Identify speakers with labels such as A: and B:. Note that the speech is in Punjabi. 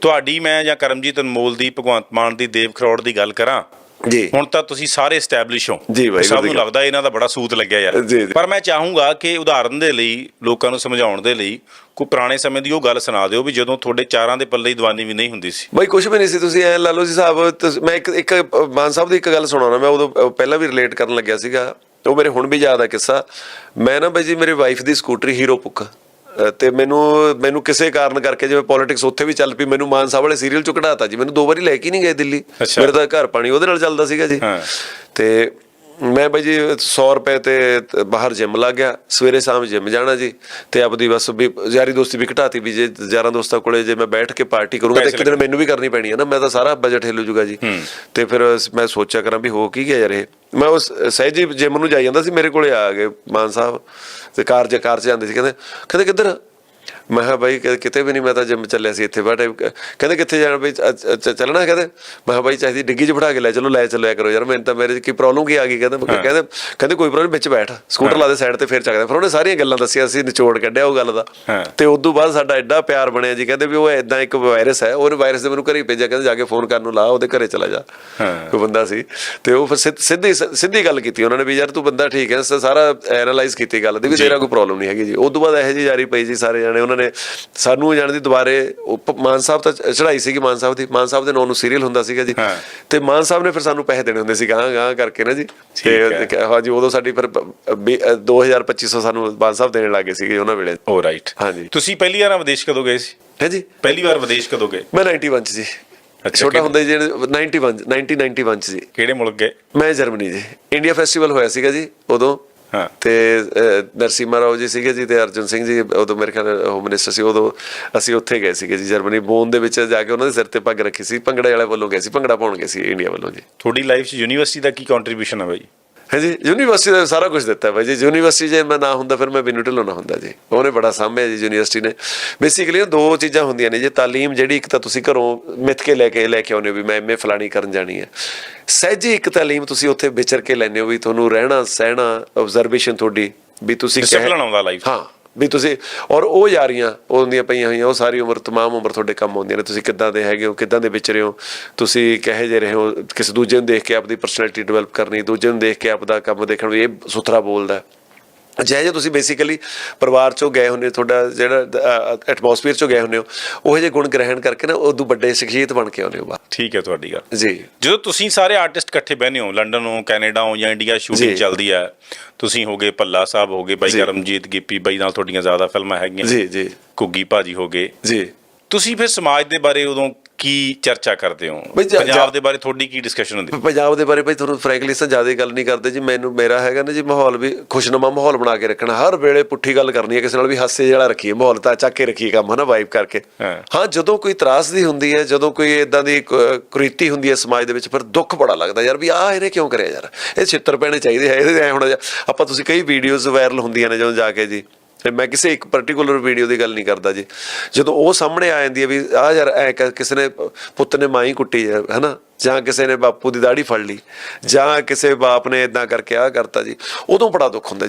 A: ਤੁਹਾਡੀ ਮੈਂ ਜਾਂ ਕਰਮਜੀਤ ਅਨਮੋਲ ਦੀ ਭਗਵੰਤ ਮਾਨ ਦੀ ਦੇਵ ਖਰੋੜ ਦੀ ਗੱਲ ਕਰਾਂ?
B: ਜੀ।
A: ਹੁਣ ਤਾਂ ਤੁਸੀਂ ਸਾਰੇ ਐਸਟੈਬਲਿਸ਼ ਹੋ।
B: ਜੀ ਬਾਈ,
A: ਸਭ ਨੂੰ। ਲੱਗਦਾ ਇਹਨਾਂ ਦਾ ਬੜਾ ਸੂਤ ਲੱਗਿਆ ਯਾਰ। ਪਰ ਮੈਂ ਚਾਹੂੰਗਾ ਕਿ ਉਦਾਹਰਨ ਦੇ ਲਈ ਲੋਕਾਂ ਨੂੰ ਸਮਝਾਉਣ ਦੇ ਲਈ ਕੋਈ ਪੁਰਾਣੇ ਸਮੇਂ ਦੀ ਉਹ ਗੱਲ ਸੁਣਾ ਦਿਓ ਵੀ ਜਦੋਂ ਤੁਹਾਡੇ ਚਾਰਾਂ ਦੇ ਪੱਲੇ ਹੀ ਦੀਵਾਨੀ ਵੀ ਨਹੀਂ ਹੁੰਦੀ ਸੀ।
B: ਬਾਈ ਕੁਝ ਵੀ ਨਹੀਂ ਸੀ। ਤੁਸੀਂ ਐ ਲਾ ਲਓ ਜੀ ਸਾਹਿਬ ਮੈਂ ਇੱਕ ਇੱਕ ਮਾਨ ਸਾਹਿਬ ਦੀ ਇੱਕ ਗੱਲ ਸੁਣਾਉਣਾ। ਮੈਂ ਉਦੋਂ ਪਹਿਲਾਂ ਵੀ ਰਿਲੇਟ ਕਰਨ ਲੱਗਿਆ ਸੀਗਾ। ਉਹ ਮੇਰੇ ਹੁਣ ਵੀ ਯਾਦ ਆ ਕਿੱਸਾ। ਮੈਂ ਨਾ ਬਾਈ ਜੀ ਮੇਰੇ ਵਾਈਫ ਦੀ ਸਕੂਟਰੀ ਹੀਰੋ ਪੁੱਕ ਤੇ ਮੈਨੂੰ ਮੈਨੂੰ ਕਿਸੇ ਕਾਰਨ ਕਰਕੇ ਜਿਵੇਂ ਪੋਲਿਟਿਕਸ ਉੱਥੇ ਵੀ ਚੱਲ ਪਈ ਮੈਨੂੰ ਮਾਨ ਸਾਹਿਬ ਵਾਲੇ ਸੀਰੀਅਲ ਚ ਕਢਾਤਾ ਜੀ ਮੈਨੂੰ ਦੋ ਵਾਰੀ ਲੈ ਕੇ ਨਹੀਂ ਗਏ ਦਿੱਲੀ। ਮੇਰੇ ਤਾਂ ਘਰ ਪਾਣੀ ਉਹਦੇ ਨਾਲ ਚੱਲਦਾ ਸੀਗਾ ਜੀ। ਤੇ ਮੈਂ ਬਾਈ ਜੀ 100 ਰੁਪਏ ਤੇ ਬਾਹਰ ਜਿਮ ਲੱਗ ਗਿਆ ਸਵੇਰੇ ਸ਼ਾਮ ਜਿਮ ਜਾਣਾ ਜੀ ਤੇ ਆਪਦੀ ਬਸ ਵੀ ਯਾਰੀ ਦੋਸਤੀ ਵੀ ਘਟਾਤੀ ਵੀ ਜੇ ਯਾਰਾਂ ਦੋਸਤਾਂ ਕੋਲੇ ਜੇ ਮੈਂ ਬੈਠ ਕੇ ਪਾਰਟੀ ਕਰੂੰਗਾ ਤੇ ਦਿਨ ਮੈਨੂੰ ਵੀ ਕਰਨੀ ਪੈਣੀ ਹੈ ਨਾ ਮੈਂ ਤਾਂ ਸਾਰਾ ਬਜਟ ਹਿੱਲ ਜੂਗਾ ਜੀ। ਤੇ ਫਿਰ ਮੈਂ ਸੋਚਿਆ ਕਰਾਂ ਵੀ ਹੋ ਕੀ ਗਿਆ ਯਾਰ ਇਹ। ਮੈਂ ਉਸ ਸਹਿਜੀ ਜਿਮ ਨੂੰ ਜਾਈ ਜਾਂਦਾ ਸੀ ਮੇਰੇ ਕੋਲੇ ਆ ਗਏ ਮਾਨ ਸਾਹਿਬ ਤੇ ਕਾਰ ਚ ਕਾਰ ਚ ਜਾਂਦੇ ਸੀ ਕਹਿੰਦੇ ਕਹਿੰਦੇ ਕਿੱਧਰ ਮੈਂ ਕਿਹਾ ਬਾਈ ਕਿਤੇ ਵੀ ਨਹੀਂ ਮੈਂ ਤਾਂ ਜਿਮ ਚੱਲਿਆ ਸੀ ਇੱਥੇ ਬੈਠੇ ਕਹਿੰਦੇ ਕਿੱਥੇ ਜਾਣਾ ਬਈ ਚੱਲਣਾ ਕਹਿੰਦੇ? ਮੈਂ ਕਿਹਾ ਬਾਈ ਚਾਹੀਦੀ ਡਿੱਗੀ 'ਚ ਬਿਠਾ ਕੇ ਲੈ ਚਲੋ ਲੈ ਚੱਲਿਆ ਕਰੋ ਯਾਰ ਮੈਨੂੰ ਤਾਂ ਮੇਰੇ ਕੀ ਪ੍ਰੋਬਲਮ ਕੀ ਆ ਗਈ ਕਹਿੰਦੇ? ਕਹਿੰਦੇ ਕਹਿੰਦੇ ਕੋਈ ਪ੍ਰੋਬਲਮ ਵਿੱਚ ਬੈਠ ਸਕੂਟਰ ਲਾ ਦੇ ਸਾਈਡ ਤੇ ਫਿਰ ਚੱਕਦੇ ਫਿਰ ਉਹਨੇ ਸਾਰੀਆਂ ਗੱਲਾਂ ਦੱਸੀਆਂ ਅਸੀਂ ਨਿਚੋੜ ਕੱਢਿਆ ਉਹ ਗੱਲ ਦਾ। ਤੇ ਉਸ ਤੋਂ ਬਾਅਦ ਸਾਡਾ ਐਡਾ ਪਿਆਰ ਬਣਿਆ ਜੀ ਕਹਿੰਦੇ ਵੀ ਉਹ ਐਦਾਂ ਇੱਕ ਵਾਇਰਸ ਹੈ ਉਹ ਵਾਇਰਸ ਦੇ ਮੈਨੂੰ ਘਰੇ ਭੇਜਿਆ ਕਹਿੰਦੇ ਜਾ ਕੇ ਫੋਨ ਕਰਨ ਨੂੰ ਲਾ ਉਹਦੇ ਘਰੇ ਚਲਾ ਜਾ। ਕੋਈ ਬੰਦਾ ਸੀ। ਤੇ ਉਹ ਫਿਰ ਸਿੱਧ- ਸਿੱਧੀ ਗੱਲ ਕੀਤੀ ਉਹਨਾਂ ਨੇ ਵੀ ਯਾਰ ਤੂੰ ਬੰਦਾ ਠੀਕ ਹੈ ਸ- ਸਾਰਾ ਐਨਾਲਾਈਜ਼ ਕੀਤੀ ਗੱਲ ਦੀ ਵੀ ਤੇਰਾ ਕੋਈ ਪ੍ਰੋਬਲਮ ਨਹੀਂ ਹੈਗੀ ਜੀ। ਉਸ ਤੋਂ ਬਾਅਦ ਇਹੋ ਜੀ ਜਾਰੀ ਪਈ ਜੀ ਸਾਰੇ ਜਾਣੇ ਉਹਨਾਂ ਨੇ ਸਾਨੂੰ ਜਾਣ ਦੀ ਦੁਬਾਰੇ ਮਾਨ ਸਾਹਿਬ ਤਾਂ ਚ- ਚੜ੍ਹਾਈ ਸੀਗੀ ਮਾਨ ਸਾਹਿਬ ਦੀ ਮਾਨ ਸਾਹਿਬ ਦੇ ਨਾਂ ਨੂੰ ਸੀਰੀਅਲ ਹੁੰਦਾ ਸੀਗਾ ਜੀ। ਤੇ ਮਾਨ ਸਾਹਿਬ ਨੇ ਫਿਰ ਸਾਨੂੰ ਪੈਸੇ ਦੇਣੇ ਹੁੰਦੇ ਸੀ ਗਾਂ ਗਾਂ ਕਰਕੇ ਨਾ ਜੀ। ਤੇ ਹਾਂਜੀ ਉਦੋਂ ਸਾਡੀ ਫਿਰ 2250 ਸਾਨੂੰ ਮਾਨ ਸਾਹਿਬ ਦੇਣ ਲੱਗੇ ਸੀਗੇ ਉਹਨਾਂ ਵੇਲੇ।
A: ਓ ਰਾਈਟ
B: ਹਾਂਜੀ।
A: ਤੁਸੀਂ ਪਹਿਲੀ ਵਾਰ ਵਿਦੇਸ਼ ਕਦੋਂ ਗਏ ਸੀ?
B: ਹੈ ਜੀ।
A: ਪਹਿਲੀ ਵਾਰ ਵਿਦੇਸ਼ ਕਦੋਂ ਗਏ?
B: ਮੈਂ 91 ਚ ਜੀ। ਛੋਟਾ ਹੁੰਦਾ ਜੀ ਜਿਹੜੇ 91 1991 ਚ ਜੀ।
A: ਕਿਹੜੇ ਮੁਲਕ ਗਏ?
B: ਮੈਂ ਜਰਮਨੀ ਜੀ। ਇੰਡੀਆ ਫੈਸਟੀਵਲ ਹੋਇਆ ਸੀਗਾ ਜੀ ਉਦੋਂ। ਤੇ ਅਹ, ਨਰਸੀਮਾ ਰਾਓ ਜੀ ਸੀਗੇ ਜੀ ਤੇ ਅਰਜੁਨ ਸਿੰਘ ਜੀ ਉਦੋਂ ਮੇਰੇ ਖਿਆਲ ਹੋਮ ਮਿਨਿਸਟਰ ਸੀ ਉਦੋਂ ਅਸੀਂ ਉੱਥੇ ਗਏ ਸੀਗੇ ਜੀ ਜਰਮਨੀ ਬੋਨ ਦੇ ਵਿੱਚ ਜਾ ਕੇ ਉਹਨਾਂ ਦੇ ਸਿਰ ਤੇ ਪੱਗ ਰੱਖੀ ਸੀ ਭੰਗੜੇ ਵਾਲੇ ਵੱਲੋਂ ਗਏ ਸੀ ਭੰਗੜਾ ਪਾਉਣ ਗਏ ਸੀ ਇੰਡੀਆ ਵੱਲੋਂ ਜੀ।
A: ਤੁਹਾਡੀ ਲਾਈਫ 'ਚ ਯੂਨੀਵਰਸਿਟੀ ਦਾ ਕੀ ਕੰਟਰੀਬਿਊਸ਼ਨ ਹੈ ਬਾਈ?
B: ਹੈ ਜੀ ਯੂਨੀਵਰਸਿਟੀ ਦਾ ਸਾਰਾ ਕੁਝ ਦਿੱਤਾ ਬਾਈ ਜੀ। ਯੂਨੀਵਰਸਿਟੀ ਜੇ ਮੈਂ ਨਾ ਹੁੰਦਾ ਫਿਰ ਮੈਂ ਬਿਨੂ ਢਿੱਲੋਂ ਨਾ ਹੁੰਦਾ ਜੀ। ਉਹਨੇ ਬੜਾ ਸਾਂਭਿਆ ਜੀ ਯੂਨੀਵਰਸਿਟੀ ਨੇ। ਬੇਸਿਕਲੀ ਦੋ ਚੀਜ਼ਾਂ ਹੁੰਦੀਆਂ ਨੇ ਜੀ। ਤਾਲੀਮ ਜਿਹੜੀ ਇੱਕ ਤਾਂ ਤੁਸੀਂ ਘਰੋਂ ਮਿੱਥ ਕੇ ਲੈ ਕੇ ਲੈ ਕੇ ਆਉਂਦੇ ਹੋ ਵੀ ਮੈਂ ਐਮਏ ਫਲਾਣੀ ਕਰਨ ਜਾਣੀ ਹੈ। ਸਹਿਜੀ ਇੱਕ ਤਾਲੀਮ ਤੁਸੀਂ ਉੱਥੇ ਵਿਚਰ ਕੇ ਲੈਂਦੇ ਹੋ ਵੀ ਤੁਹਾਨੂੰ ਰਹਿਣਾ ਸਹਿਣਾ ਆਬਜ਼ਰਵੇਸ਼ਨ ਤੁਹਾਡੀ ਵੀ ਤੁਸੀਂ
A: ਆਉਂਦਾ 'ਚ।
B: ਹਾਂ। ਵੀ ਤੁਸੀਂ, ਔਰ ਉਹ ਯਾਰੀਆਂ, ਉਹ ਹੁੰਦੀਆਂ ਪਈਆਂ ਹੋਈਆਂ, ਉਹ ਸਾਰੀ ਉਮਰ, ਤਮਾਮ ਉਮਰ ਤੁਹਾਡੇ ਕੰਮ ਆਉਂਦੀਆਂ ਨੇ। ਤੁਸੀਂ ਕਿੱਦਾਂ ਦੇ ਹੈਗੇ ਹੋ, ਕਿੱਦਾਂ ਦੇ ਵਿਚਰੇ ਹੋ? ਤੁਸੀਂ ਕਹੇ ਜੇ ਰਹੇ ਹੋ? ਕਿਸੇ ਦੂਜੇ ਨੂੰ ਦੇਖ ਕੇ ਆਪਦੀ ਪਰਸਨੈਲਿਟੀ ਡਿਵੈਲਪ ਕਰਨੀ, ਦੂਜੇ ਨੂੰ ਦੇਖ ਕੇ ਆਪਦਾ ਕੰਮ ਦੇਖਣ ਵੀ ਇਹ ਸੁਥਰਾ ਬੋਲਦਾ ਜਿਹੇ ਜੇ ਤੁਸੀਂ ਬੇਸਿਕਲੀ ਪਰਿਵਾਰ ਚੋਂ ਗਏ ਹੁੰਦੇ ਤੁਹਾਡਾ ਜਿਹੜਾ ਐਟਮੋਸਫੀਅਰ ਚੋਂ ਗਏ ਹੁੰਦੇ ਹੋ ਉਹ ਜਿਹੇ ਗੁਣ ਗ੍ਰਹਿਣ ਕਰਕੇ ਨਾ ਉਦੋਂ ਵੱਡੇ ਸ਼ਖਸੀਅਤ ਬਣ ਕੇ ਆਉਂਦੇ ਹੋ ਬਾਹਰ
A: ਠੀਕ ਹੈ ਤੁਹਾਡੀ ਗੱਲ।
B: ਜੀ।
A: ਜਦੋਂ ਤੁਸੀਂ ਸਾਰੇ ਆਰਟਿਸਟ ਇਕੱਠੇ ਬਹਿਨੇ ਹੋ ਲੰਡਨ ਹੋ ਕੈਨੇਡਾ ਹੋ ਜਾਂ ਇੰਡੀਆ ਸ਼ੂਟਿੰਗ। ਚੱਲਦੀ ਹੈ ਤੁਸੀਂ ਹੋਗੇ ਪੱਲਾ ਸਾਹਿਬ ਹੋਗੇ ਬਾਈ। ਕਰਮਜੀਤ ਗਿੱਪੀ ਬਾਈ ਨਾਲ ਤੁਹਾਡੀਆਂ ਜ਼ਿਆਦਾ ਫਿਲਮਾਂ ਹੈਗੀਆਂ।
B: ਜੀ ਜੀ।
A: ਕੁੱਗੀ ਭਾਜੀ ਹੋਗੇ
B: ਜੀ।
A: ਤੁਸੀਂ ਫਿਰ ਸਮਾਜ ਦੇ ਬਾਰੇ ਉਦੋਂ ਕੀ ਚਰਚਾ ਕਰਦੇ ਹੋ?
B: ਬਈ ਜਾ-
A: ਪੰਜਾਬ ਦੇ ਬਾਰੇ ਤੁਹਾਡੀ ਕੀ ਡਿਸਕਸ਼ਨ ਹੁੰਦੀ?
B: ਪੰਜਾਬ ਦੇ ਬਾਰੇ ਭਾਈ ਤੁਹਾਨੂੰ ਫ੍ਰੈਂਕਲੀ ਤਾਂ ਜ਼ਿਆਦਾ ਗੱਲ ਨਹੀਂ ਕਰਦੇ ਜੀ ਮੈਨੂੰ ਮੇਰਾ ਹੈਗਾ ਨਾ ਜੀ ਮਾਹੌਲ ਵੀ ਖੁਸ਼ਨੁਮਾ ਮਾਹੌਲ ਬਣਾ ਕੇ ਰੱਖਣਾ ਹਰ ਵੇਲੇ ਪੁੱਠੀ ਗੱਲ ਕਰਨੀ ਹੈ ਕਿਸੇ ਨਾਲ ਵੀ ਹਾਸੇ ਜਿਹੜਾ ਰੱਖੀਏ ਮਾਹੌਲ ਤਾਂ ਚੱਕ ਕੇ ਰੱਖੀਏ ਕੰਮ ਹਨਾ ਵਾਈਬ ਕਰਕੇ।
A: ਹਾਂ।
B: ਹਾਂ ਜਦੋਂ ਕੋਈ ਤਰਾਸਦੀ ਹੁੰਦੀ ਹੈ ਜਦੋਂ ਕੋਈ ਇਦਾਂ ਦੀ ਕ- ਕੁਰੀਤੀ ਹੁੰਦੀ ਹੈ ਸਮਾਜ ਦੇ ਵਿੱਚ ਫਿਰ ਦੁੱਖ ਬੜਾ ਲੱਗਦਾ ਯਾਰ ਵੀ ਆਹ ਇਹਨੇ ਕਿਉਂ ਕਰਿਆ ਯਾਰ? ਇਹ ਛਿੱਤਰ ਪੈਣੇ ਚਾਹੀਦੇ ਹੈ ਇਹਦੇ ਐ ਹੋਣਾ ਆਪਾਂ ਤੁਸੀਂ ਕਈ ਵੀਡੀਓਜ਼ ਵਾਇਰਲ ਹੁੰਦੀਆਂ ਨੇ ਜਦੋਂ ਜਾ ਕੇ ਜੀ। ਤੇ ਮੈਂ ਕਿਸੇ ਇੱਕ ਪਾਰਟਿਕੂਲਰ ਵੀਡੀਓ ਦੀ ਗੱਲ ਨਹੀਂ ਕਰਦਾ ਜੀ। ਜਦੋਂ ਉਹ ਸਾਹਮਣੇ ਆ ਜਾਂਦੀ ਹੈ ਵੀ ਆ ਯਾਰ, ਐ ਕਿਸੇ ਨੇ ਪੁੱਤ ਨੇ ਮਾਂ ਹੀ ਕੁੱਟੀ ਹੈ, ਹਨਾ? ਜਾਂ ਕਿਸੇ ਨੇ ਬਾਪੂ ਦੀ ਦਾੜੀ ਫੜ ਲਈ, ਜਾਂ ਕਿਸੇ ਬਾਪ ਨੇ ਇਦਾਂ ਕਰਕੇ ਆ ਕਰਤਾ ਜੀ। ਉਦੋਂ ਬੜਾ ਦੁੱਖ ਹੁੰਦਾ